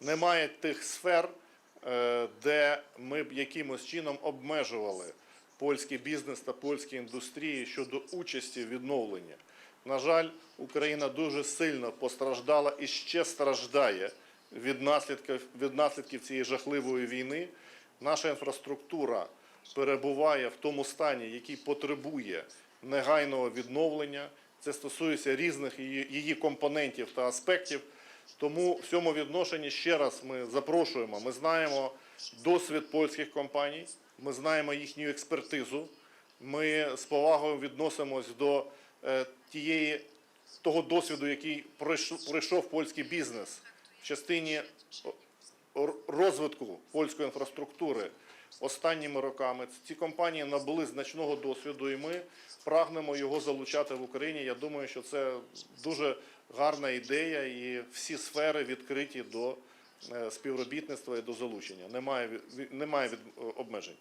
немає тих сфер, е, де ми б якимось чином обмежували польський бізнес та польські індустрії щодо участі в відновленні. На жаль, Україна дуже сильно постраждала і ще страждає від наслідків, від наслідків цієї жахливої війни. Наша інфраструктура перебуває в тому стані, який потребує негайного відновлення. Це стосується різних її, її компонентів та аспектів. Тому в цьому відношенні ще раз ми запрошуємо. Ми знаємо досвід польських компаній, ми знаємо їхню експертизу. Ми з повагою відносимось до е, тієї того досвіду, який пройшов, польський бізнес в частині розвитку польської інфраструктури останніми роками. Ці компанії набули значного досвіду, і ми прагнемо його залучати в Україні. Я думаю, що це дуже гарна ідея, і всі сфери відкриті до е, співробітництва і до залучення. Немає, немає від- обмежень.